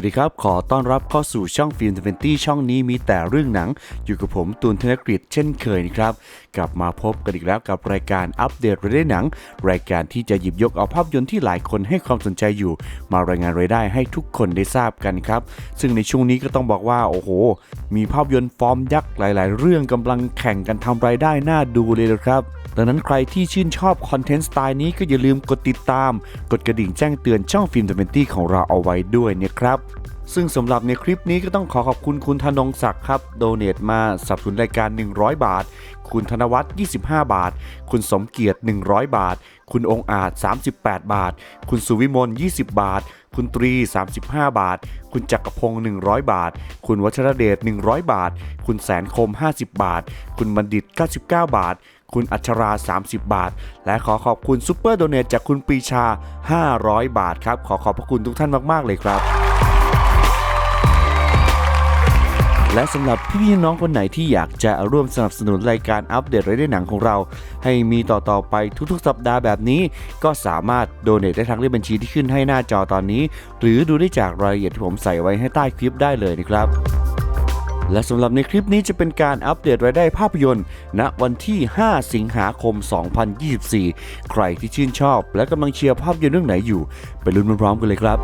วัสดีครับ ขอต้อนรับเข้าสู่ช่องฟิล์มทเวนตี้ช่องนี้มีแต่เรื่องหนัง อยู่กับผมตูนธนกฤษเช่นเคยนะครับ กลับมาพบกันอีกแล้วกับรายการอัปเดตรายได้หนัง รายการที่จะหยิบยกเอาภาพยนตร์ที่หลายคนให้ความสนใจอยู่ มารายงานรายได้ให้ทุกคนได้ทราบกันครับ ซึ่งในช่วงนี้ก็ต้องบอกว่าโอ้โห มีภาพยนตร์ฟอร์มยักษ์หลาย ๆ เรื่องกำลังแข่งกันทำรายได้น่าดูเลยนะครับ ดังนั้นใครที่ชื่นชอบคอนเทนต์สไตล์นี้ก็อย่าลืมกดติดตาม กดกระดิ่งแจ้งเตือนช่องฟิล์มทเวนตี้ของเราเอาไว้ด้วยนะครับซึ่งสำหรับในคลิปนี้ก็ต้องขอขอบคุณคุณธนงศักดิ์ครับ โดเนตมาสนับสนุนรายการ 100 บาท คุณธนวัฒน์25 บาท คุณสมเกียรติ 100 บาท คุณองค์อาจ 38 บาท คุณสุวิมล 20 บาท คุณตรี 35 บาท คุณจักรพงศ์100 บาท คุณวัชรเดช 100 บาท คุณแสนคม 50 บาท คุณบัณฑิต 99 บาท คุณอัชรา 30 บาท และขอขอบคุณซูเปอร์โดเนทจากคุณปีชา 500 บาทครับ ขอขอบพระคุณทุกท่านมาก ๆ เลยครับและสำหรับพี่ๆน้องคนไหนที่อยากจะร่วมสนับสนุนรายการอัปเดตรายได้หนังของเรา ให้มีต่อๆไปทุกๆ สัปดาห์แบบนี้ ก็สามารถโดเนทได้ทางเลขบัญชีที่ขึ้นให้หน้าจอตอนนี้ หรือดูได้จากรายละเอียดที่ผมใส่ไว้ให้ใต้คลิปได้เลยนะครับ และสำหรับในคลิปนี้จะเป็นการอัปเดตรายได้ภาพยนตร์ ณวันที่ 5 สิงหาคม 2024 ใครที่ชื่นชอบ และกำลังเชียร์ภาพยนตร์เรื่องไหนอยู่ ไปลุ้นพร้อมๆกันเลยครับ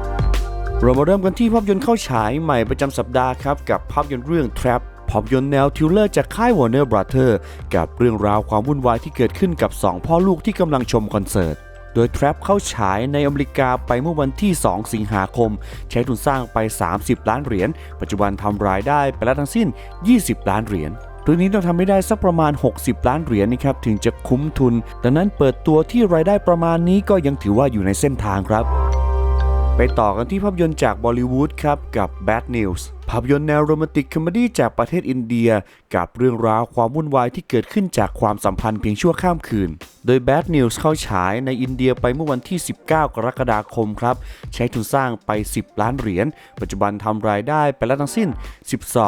เรามาเริ่มกันที่ภาพยนตร์เข้าฉายใหม่ประจำสัปดาห์ครับกับภาพยนตร์เรื่อง Trap ภาพยนตร์แนวทิวเลอร์จากค่าย Warner Brother กับเรื่องราวความวุ่นวายที่เกิดขึ้นกับ 2 พ่อลูกที่กำลังชมคอนเสิร์ต โดย Trap เข้าฉายในอเมริกาไปเมื่อวันที่ 2 สิงหาคม ใช้ทุนสร้างไป 30 ล้านเหรียญ ปัจจุบันทำรายได้ไปแล้วทั้งสิ้น 20 ล้านเหรียญเรื่องนี้ต้องทำไม่ได้สักประมาณ 60 ล้านเหรียญนะครับถึงจะคุ้มทุน ดังนั้นเปิดตัวที่รายได้ประมาณนี้ก็ยังถือว่าอยู่ในเส้นทางครับ ไปต่อกันที่ภาพยนตร์จากบอลิวูดครับกับ Bad News ภาพยนตร์แนวโรแมนติกคอมเมดี้จากประเทศอินเดีย กับเรื่องราวความวุ่นวายที่เกิดขึ้นจากความสัมพันธ์เพียงชั่วข้ามคืน โดย Bad News เข้าฉายในอินเดียไปเมื่อวันที่ 19 กรกฎาคมครับ ใช้ทุนสร้างไป 10 ล้านเหรียญ ปัจจุบันทำรายได้ไปแล้วทั้งสิ้น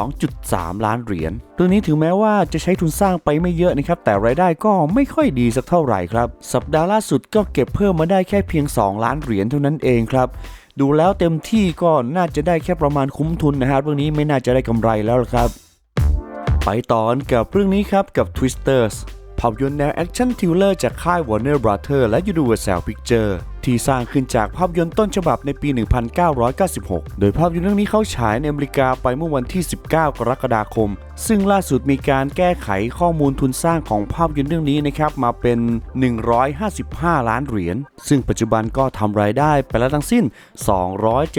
12.3 ล้านเหรียญเรื่องนี้ถึงแม้ว่าจะใช้ทุนสร้างไปไม่เยอะนะครับ แต่รายได้ก็ไม่ค่อยดีสักเท่าไหร่ครับ สัปดาห์ล่าสุดก็เก็บเพิ่มมาได้แค่เพียง 2 ล้านเหรียญเท่านั้นเองครับ ดูแล้วเต็มที่ก็น่าจะได้แค่ประมาณคุ้มทุนนะฮะเรื่องนี้ไม่น่าจะได้กำไรแล้วครับ ไปต่อนกับเรื่องนี้ครับกับ Twisters ภาพยนตร์แนวแอคชั่นทิวเลอร์จากค่าย Warner Brother และ Universal Picture ที่สร้างขึ้นจากภาพยนตร์ต้นฉบับในปี 1996 โดยภาพยนตร์เรื่องนี้เข้าฉายในอเมริกาไปเมื่อวันที่ 19 กรกฎาคม ซึ่งล่าสุดมีการแก้ไขข้อมูลทุนสร้างของภาพยนตร์เรื่องนี้นะครับมาเป็น 155 ล้านเหรียญ ซึ่งปัจจุบันก็ทำรายได้ไปแล้วทั้งสิ้น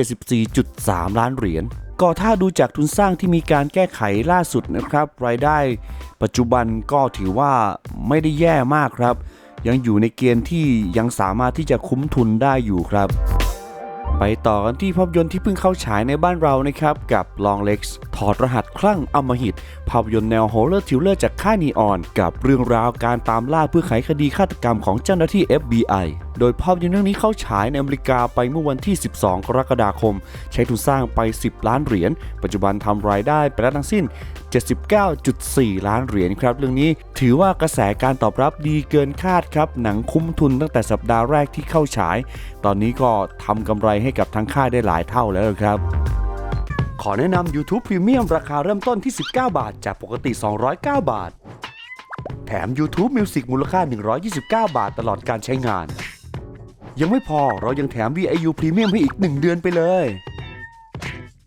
274.3 ล้านเหรียญก็ถ้าดูจากทุนสร้างที่มีการแก้ไขล่าสุดนะครับ รายได้ ปัจจุบันก็ถือว่าไม่ได้แย่มากครับ ยังอยู่ในเกณฑ์ที่ยังสามารถที่จะคุ้มทุนได้อยู่ครับ ไปต่อกันที่ภาพยนตร์ที่เพิ่งเข้าฉายในบ้านเรานะครับ กับ Long Legs ถอดรหัสคลั่งอมหิต ภาพยนตร์แนวโฮลเลอร์ทิวเลอร์จากค่ายนีออน กับเรื่องราวการตามล่าเพื่อไขคดีฆาตกรรมของเจ้าหน้าที่ FBI โดยภาพยนตร์เรื่องนี้เข้าฉายในอเมริกาไปเมื่อวันที่ 12 กรกฎาคม ใช้ทุนสร้างไป 10 ล้านเหรียญ ปัจจุบันทำรายได้ไปแล้วทั้งสิ้น 79.4 ล้านเหรียญครับ เรื่องนี้ถือว่ากระแสการตอบรับดีเกินคาดครับ หนังคุ้มทุนตั้งแต่สัปดาห์แรกที่เข้าฉาย ตอนนี้ก็ทำกำไรให้กับทั้งค่ายได้หลายเท่าแล้วครับขอแนะนำ YouTube Premium ราคาเริ่มต้นที่ 19 บาท จากปกติ 209 บาท แถม YouTube Music มูลค่า 129 บาทตลอดการใช้งาน ยังไม่พอเรายังแถม VIU Premium ให้อีก 1 เดือนไปเลย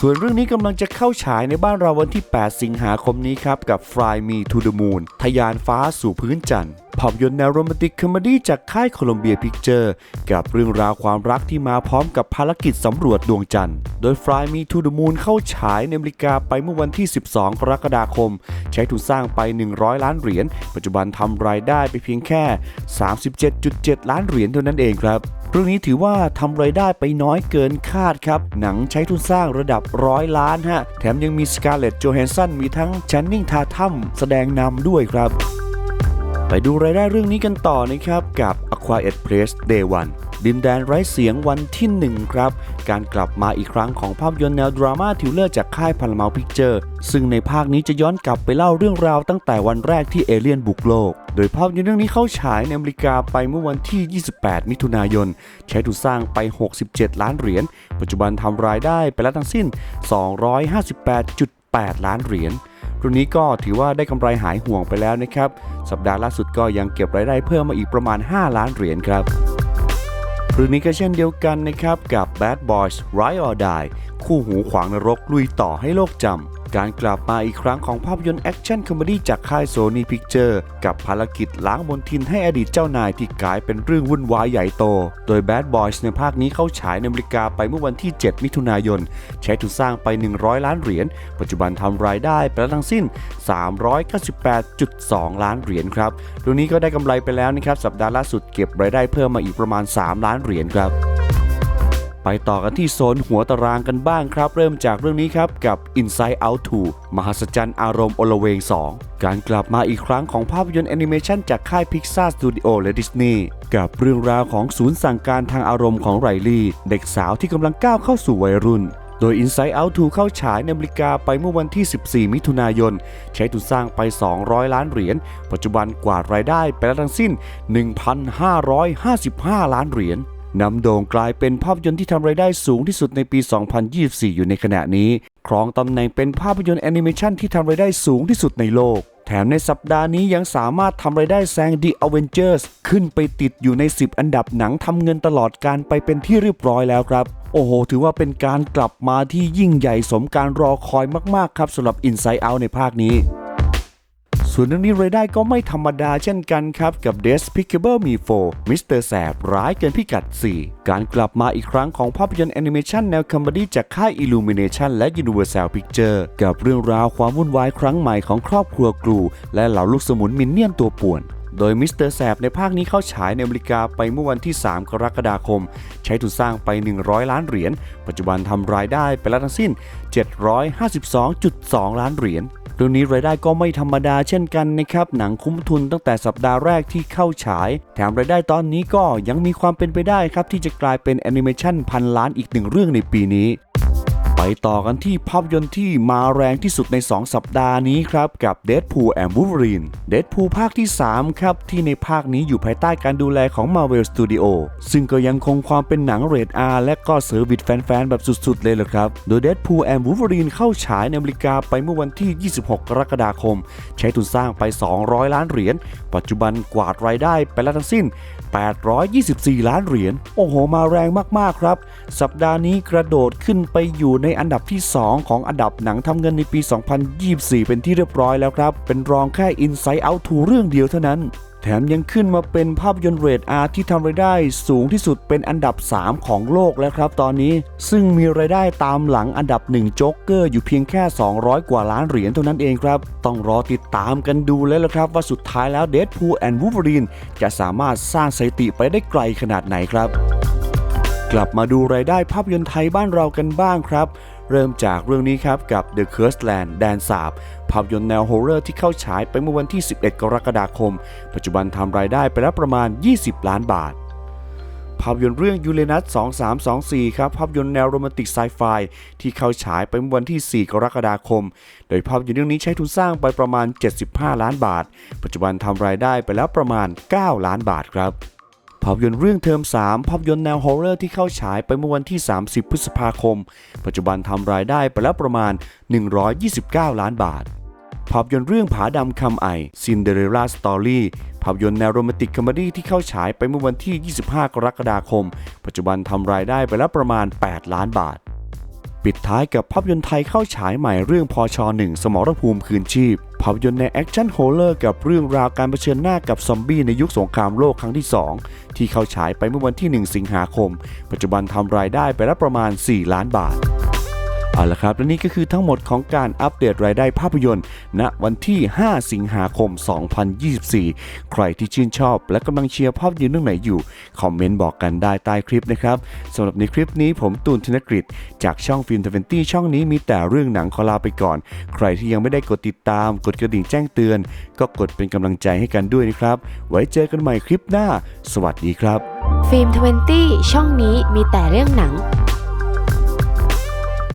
ส่วนเรื่องนี้กำลังจะเข้าฉายในบ้านเราวันที่ 8 สิงหาคมนี้ครับ กับ Fly Me to the Moon ทะยานฟ้าสู่พื้นจันทร์ภาพยนตร์แนวโรแมนติกคอมเมดี้จากค่ายโคลอมเบียพิกเจอร์กับเรื่องราวความรักที่มาพร้อมกับภารกิจสำรวจดวงจันทร์ โดย Fly Me to the Moon เข้าฉายในอเมริกาไปเมื่อวันที่ 12 กรกฎาคม ใช้ทุนสร้างไป 100 ล้านเหรียญ ปัจจุบันทำรายได้ไปเพียงแค่ 37.7 ล้านเหรียญเท่านั้นเองครับ เรื่องนี้ถือว่าทำไรายได้ไปน้อยเกินคาดครับ หนังใช้ทุนสร้างระดับร้อยล้านฮะ แถมยังมีสกาเลตโจแฮนสันมีทั้งชันนิงทาทัมแสดงนำด้วยครับ ไปดูรายได้เรื่องนี้กันต่อนะครับ กับ A Quiet Place Day 1 ดินแดนไร้เสียงวันที่ 1 ครับ การกลับมาอีกครั้งของภาพยนตร์แนวดราม่าทิวเลอร์จากค่ายพาราเมลพิกเจอร์ซึ่งในภาคนี้จะย้อนกลับไปเล่าเรื่องราวตั้งแต่วันแรกที่เอเลี่ยนบุกโลก โดยภาพยนตร์เรื่องนี้เข้าฉายในอเมริกาไปเมื่อวันที่ 28 มิถุนายน ใช้ทุนสร้างไป 67 ล้านเหรียญ ปัจจุบันทำรายได้ไปแล้วทั้งสิ้น 258.8 ล้านเหรียญรุ่นนี้ก็ถือว่าได้กำไรหายห่วงไปแล้วนะครับ สัปดาห์ล่าสุดก็ยังเก็บรายได้เพิ่มมาอีกประมาณ 5 ล้านเหรียญครับ เรื่องนี้ก็เช่นเดียวกันนะครับกับ Bad Boys Ride or Die คู่หูขวางนรกลุยต่อให้โลกจำ การกลับมาอีกครั้งของภาพยนตร์แอคชั่นคอมเมดี้จากค่าย Sony Picture กับภารกิจล้างมนทินให้อดีตเจ้านายที่กลายเป็นเรื่องวุ่นวายใหญ่โต โดย Bad Boys ในภาคนี้เข้าฉายในอเมริกาไปเมื่อวันที่ 7 มิถุนายน ใช้ทุนสร้างไป 100 ล้านเหรียญ ปัจจุบันทำรายได้ไปแล้วทั้งสิ้น 398.2 ล้านเหรียญครับเรื่องนี้ก็ได้กำไรไปแล้วนะครับสัปดาห์ล่าสุดเก็บรายได้เพิ่มมาอีกประมาณ 3 ล้านเหรียญครับ ไปต่อกันที่โซนหัวตารางกันบ้างครับ เริ่มจากเรื่องนี้ครับกับ Inside Out 2 มหัศจรรย์อารมณ์โอลเวง 2 การกลับมาอีกครั้งของภาพยนตร์แอนิเมชันจากค่าย Pixar Studio และ Disney กับเรื่องราวของศูนย์สั่งการทางอารมณ์ของไรลี่ เด็กสาวที่กำลังก้าวเข้าสู่วัยรุ่นโดย Inside Out 2 เข้าฉายในอเมริกาไปเมื่อวันที่ 14 มิถุนายน ใช้ทุนสร้างไป 200 ล้านเหรียญ ปัจจุบันกวาดรายได้ไปแล้วทั้งสิ้น 1,555 ล้านเหรียญ นำโด่งกลายเป็นภาพยนตร์ที่ทำรายได้สูงที่สุดในปี 2024 อยู่ในขณะนี้ ครองตำแหน่งเป็นภาพยนตร์แอนิเมชันที่ทำรายได้สูงที่สุดในโลก แถมในสัปดาห์นี้ยังสามารถทำรายได้แซง The Avengers ขึ้นไปติดอยู่ใน 10 อันดับหนังทำเงินตลอดการไปเป็นที่เรียบร้อยแล้วครับ โอ้โห ถือว่าเป็นการกลับมาที่ยิ่งใหญ่สมการรอคอยมากๆครับสำหรับ Inside Out ในภาคนี้ ส่วนเรื่องนี้รายได้ก็ไม่ธรรมดาเช่นกันครับ กับ Despicable Me 4 Mr. แสบร้ายเกินพิกัด 4 การกลับมาอีกครั้งของภาพยนตร์แอนิเมชันแนวคอมเมดี้จากค่าย Illumination และ Universal Picture กับเรื่องราวความวุ่นวายครั้งใหม่ของครอบครัวกรูและเหล่าลูกสมุนมินเนี่ยนตัวป่วนโดยมิสเตอร์แสบในภาคนี้เข้าฉายในอเมริกาไปเมื่อวันที่ 3 กรกฎาคม ใช้ทุนสร้างไป 100 ล้านเหรียญ ปัจจุบันทำรายได้ไปแล้วทั้งสิ้น 752.2 ล้านเหรียญ เรื่องนี้รายได้ก็ไม่ธรรมดาเช่นกันนะครับ หนังคุ้มทุนตั้งแต่สัปดาห์แรกที่เข้าฉาย แถมรายได้ตอนนี้ก็ยังมีความเป็นไปได้ครับที่จะกลายเป็นแอนิเมชันพันล้านอีกหนึ่งเรื่องในปีนี้ ไปต่อกันที่ภาพยนตร์ที่มาแรงที่สุดใน 2 สัปดาห์นี้ครับ กับ Deadpool and Wolverine Deadpool ภาคที่ 3 ครับ ที่ในภาคนี้อยู่ภายใต้การดูแลของ Marvel Studio ซึ่งก็ยังคงความเป็นหนังเรท R และก็เซอร์วิสแฟนๆ แบบสุดๆ เลยล่ะครับ โดย Deadpool and Wolverine เข้าฉายในอเมริกาไปเมื่อวันที่ 26 กรกฎาคม ใช้ทุนสร้างไป 200 ล้านเหรียญปัจจุบันกวาดรายได้ไปแล้วทั้งสิ้น 824 ล้านเหรียญโอ้โหมาแรงมากๆครับ สัปดาห์นี้กระโดดขึ้นไปอยู่ในในอันดับที่ 2 ของอันดับหนังทำเงินในปี 2024 เป็นที่เรียบร้อยแล้วครับ เป็นรองแค่ Inside Out 2เรื่องเดียวเท่านั้น แถมยังขึ้นมาเป็นภาพยนตร์เรท R ที่ทำรายได้สูงที่สุดเป็นอันดับ 3 ของโลกแล้วครับตอนนี้ ซึ่งมีรายได้ตามหลังอันดับ1จ๊กเกอร์อยู่เพียงแค่ 200 กว่าล้านเหรียญเท่านั้นเองครับ ต้องรอติดตามกันดูแล้วละครับว่าสุดท้ายแล้ว Deadpool and Wolverine จะสามารถสร้างสถิติไปได้ไกลขนาดไหนครับ กลับมาดูรายได้ภาพยนตร์ไทยบ้านเรากันบ้างครับ เริ่มจากเรื่องนี้ครับกับ The Cursed Land แดนสาบภาพยนตร์แนวโฮอร์เรอร์ที่เข้าฉายไปเมื่อวันที่ 11 กรกฎาคม ปัจจุบันทำรายได้ไปแล้วประมาณ 20 ล้านบาท ภาพยนตร์เรื่องยูเรนัส2324 ครับ ภาพยนตร์แนวโรแมนติกไซไฟที่เข้าฉายไปเมื่อวันที่ 4 กรกฎาคม โดยภาพยนตร์เรื่องนี้ใช้ทุนสร้างไปประมาณ 75 ล้านบาท ปัจจุบันทำรายได้ไปแล้วประมาณ 9 ล้านบาทครับ ภาพยนตร์เรื่องเทอม 3 ภาพยนตร์แนวฮอร์เรอร์ที่เข้าฉายไปเมื่อวันที่ 30 พฤษภาคม ปัจจุบันทำรายได้ไปแล้วประมาณ 129 ล้านบาท ภาพยนตร์เรื่องผาดำคำไอ Cinderella Story ภาพยนตร์แนวโรแมนติกคอมเมดี้ที่เข้าฉายไปเมื่อวันที่ 25 กรกฎาคม ปัจจุบันทำรายได้ไปแล้วประมาณ 8 ล้านบาท ปิดท้ายกับภาพยนตร์ไทยเข้าฉายใหม่เรื่องพอช1สมรภูมิคืนชีพ ภาพยนตร์ในแอคชั่นโฮเลอร์กับเรื่องราวการเผชิญหน้ากับซอมบี้ในยุคสงครามโลกครั้งที่ 2 ที่เข้าฉายไปเมื่อวันที่ 1 สิงหาคม ปัจจุบันทำรายได้ไปแล้วประมาณ 4 ล้านบาท เอาละครับ และนี่ก็คือทั้งหมดของการอัปเดตรายได้ภาพยนตร์ ณวันที่ 5 สิงหาคม 2024 ใครที่ชื่นชอบและกำลังเชียร์ภาพยนตร์เรื่องไหนอยู่ คอมเมนต์บอกกันได้ใต้คลิปนะครับสำหรับในคลิปนี้ผมตูนธนกฤษจากช่องฟิล์มทเวนตี้ช่องนี้มีแต่เรื่องหนังขอลาไปก่อน ใครที่ยังไม่ได้กดติดตาม กดกระดิ่งแจ้งเตือน ก็กดเป็นกำลังใจให้กันด้วยนะครับ ไว้เจอกันใหม่คลิปหน้า สวัสดีครับ ฟิล์มทเวนตี้ช่องนี้มีแต่เรื่องหนัง